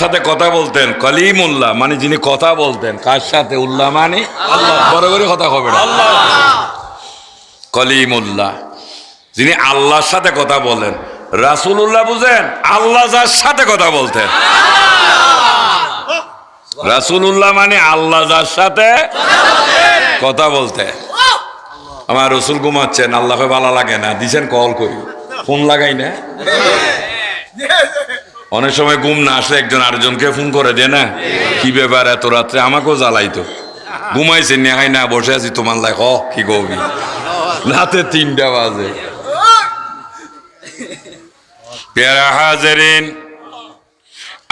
সাথে কথা বলতেন কলিম উল্লাহ মানে যিনি কথা বলতেন কার সাথে? উল্লাহ মানে আল্লাহ। বড় করে কথা হবে না। কলিম উল্লাহ যিনি আল্লাহর সাথে কথা বলেন। রাসুল উল্লাহ বুঝেন আল্লাহ যার সাথে কথা বলতেন। রাসুল উল্লাহ মানে আল্লাহ যার সাথে কথা বলতে আমার রসুল ঘুমাচ্ছেন আল্লাহকে ভালো লাগে না। দিছেন কল করি। ফোন লাগাই না। অনেক সময় ঘুম না আসলে একজন আরেকজনকে ফোন করে, দেয় না? কি ব্যাপার এত রাত্রে? আমাকেও জ্বালাইতো। ঘুমাইছে, নেহাই না, বসে আছি, তোমার লাগ হ, কি কবি? রাতে তিনটা বাজে। পেয়ারা হাজারিন,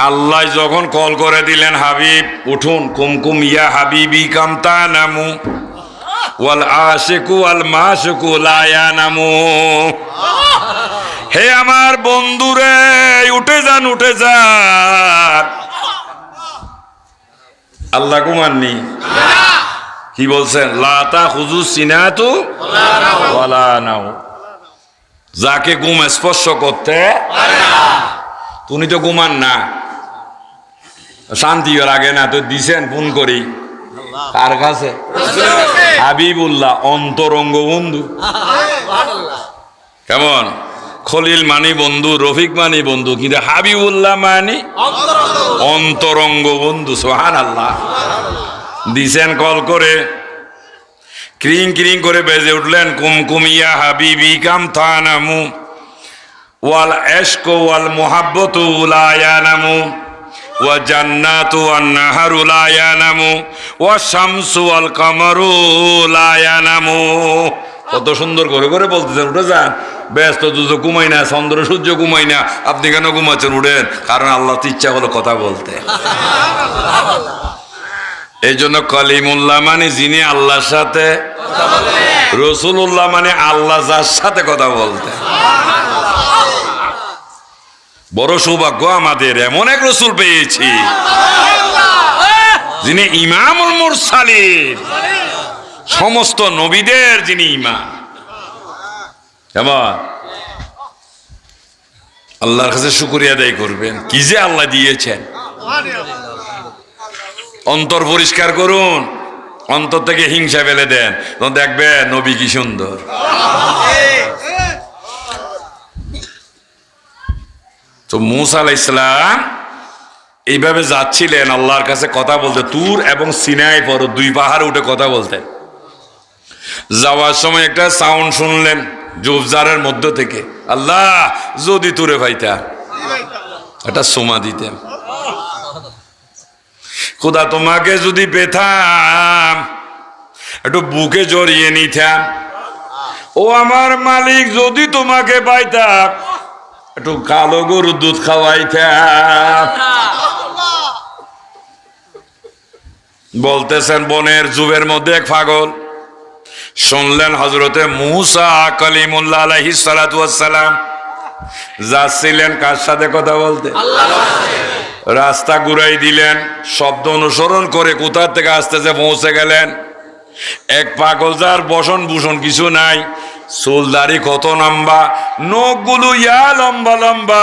আল্লাহ যখন কল করে দিলেন, হাবিব, উঠুন কুমকুম ইয়া হাবিবি কামতা নামু, ওয়াল আশিকু, ওয়াল মাশিকু, লা ইয়ানামু। হে আমার বন্ধুরে, উঠে যান উঠে যান। আল্লাহ কুমাননি কি বলছেন? লাতা খুজু সিনাতু নাও যাকে ঘুম স্পর্শ করতে তুমি তো ঘুমান না। শান্তি লাগে না, তো দিছেন, ফোন করি। কার কাছে? হাবিবুল্লাহ, অন্তরঙ্গ বন্ধু। কেমন? খলিল মানি বন্ধু, রফিক মানি বন্ধু, কিন্তু হাবিবুল্লাহ মানি অন্তরঙ্গ বন্ধু সোহান আল্লাহ দিছেন কল করে, ক্রিং ক্রিং করে বেজে উঠলেন কুমকুমিয়া হাবিবি কাম থানামু, ওয়াল এশক ওয়াল মোহাব্বত উলায়ানামু ওয়া জান্নাতু ওয়ান নাহারু লা ইয়ানামু, ওয়া শামসু ওয়াল কামারু লা ইয়ানামু। কত সুন্দর করে করে বলতেছেন, উঠে যান। ব্যস্ত দুজো ঘুমাই না, চন্দ্র সূর্য ঘুমাই না। আপনি কেন ঘুমাচ্ছেন? উঠেন। কারণ আল্লাহ তো ইচ্ছা হলো কথা বলতে। এই জন্য কলিমুল্লাহ মানে যিনি আল্লাহর সাথে রসুল্লাহ মানে আল্লাহ যার সাথে কথা বলতে। বড় সৌভাগ্য আমাদের, এমন এক রসুল পেয়েছি। যিনি ইমামুল মুরসালিন। সমস্ত নবীদের যিনি ইমাম। আল্লাহর কাছে শুক্রিয়া আদায় করবেন। কি যে আল্লাহ দিয়েছেন। অন্তর পরিষ্কার করুন। অন্তর থেকে হিংসা ফেলে দেন। তখন দেখবেন নবী কি সুন্দর। তো মুসা আলাহ ইসলাম এইভাবে যাচ্ছিলেন আল্লাহর কাছে কথা বলতে। তুর এবং সিনাই পর, দুই পাহাড়ে উঠে কথা বলতেন। যাওয়ার সময় একটা সাউন্ড শুনলেন। জোবজারের মধ্য থেকে। আল্লাহ, যদি তুরে ভাইতা। এটা সোমা দিতেন খোদা তোমাকে যদি পেতাম, একটু বুকে জড়িয়ে নিতাম। ও আমার মালিক, যদি তোমাকে পাইতাম, একটু কালো গরুর দুধ খাওয়াইতাম। বলতেছেন, বনের যুবের মধ্যে এক পাগল। শুনলেন হজরতে মুসা কলিমুল্লাহ আলহিস সালাম? যাচ্ছিলেন কার সাথে কথা বলতে? রাস্তা ঘুরাই দিলেন শব্দ অনুসরণ করে কোথার থেকে আসতেছে পৌঁছে গেলেন। এক পাগল যার বসন ভূষণ কিছু নাই চুলদারি কত লম্বা নখগুলো ইয়া লম্বা লম্বা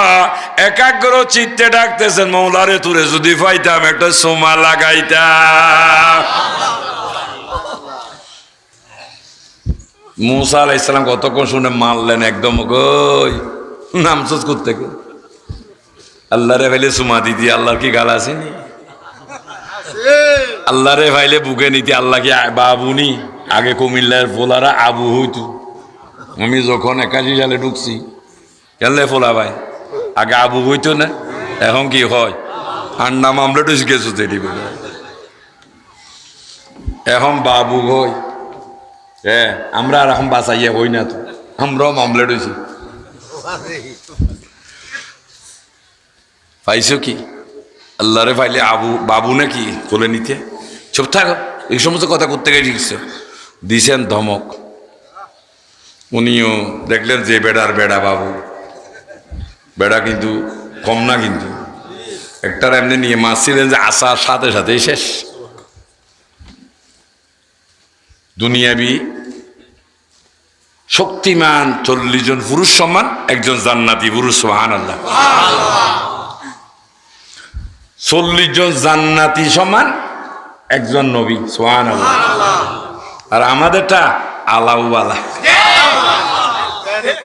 একাগ্র চিত্তে ডাকতেছেন মৌলারে তুরে যদি পাইতাম একটা সোমা লাগাইতাম। মুসা আলাহ ইসলাম কতক্ষণ শুনে মারলেন? একদম গই নামসুস করতে আল্লাহরে ভাইলে সুমা দিদি আল্লাহর কি গাল আসেনি আল্লাহরে ভাইলে বুকে নিতে, আল্লাহ কি বাবুনি আগে কুমিল্লার ফোলারা আবু হইতু। আমি যখন একাশি সালে ঢুকছি, কেনলে ফোলা ভাই? আগে আবু হইতো না, এখন কি হয়? আর নাম আমরা তো শিখেছো দিবে। এখন বাবু হই হ্যাঁ আমরা আর এখন বাঁচাইয়া হই না তো। আমরাও মামলা হয়েছি পাইছো কি? আল্লাহরে পাইলে আবু, বাবু নাকি কোলে নিতে? চুপ থাকো, এই সমস্ত কথা করতে গিয়ে শিখছো দিছেন ধমক। উনিও দেখলেন যে বেড়ার বেড়া বাবু। বেড়া কিন্তু কম না কিন্তু। একটার এমনি নিয়ে মারছিলেন যে আসার সাথে সাথেই শেষ। দুনিয়াবি শক্তিমান চল্লিশ জন পুরুষ সম্মান, একজন জান্নাতি পুরুষ সমান আল্লাহ চল্লিশ জন জান্নাতি সমান একজন নবী সোহান আল্লাহ আর আমাদেরটা আলাউ আলা